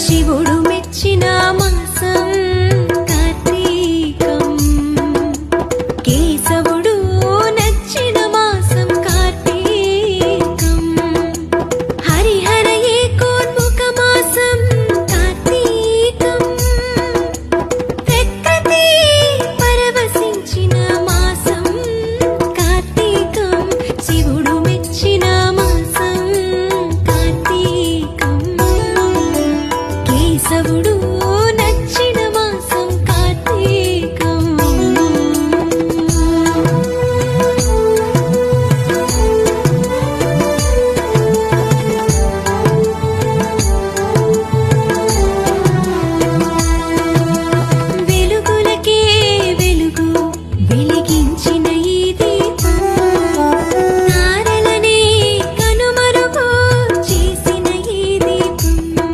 శివుడు మెచ్చిన కేశవుడు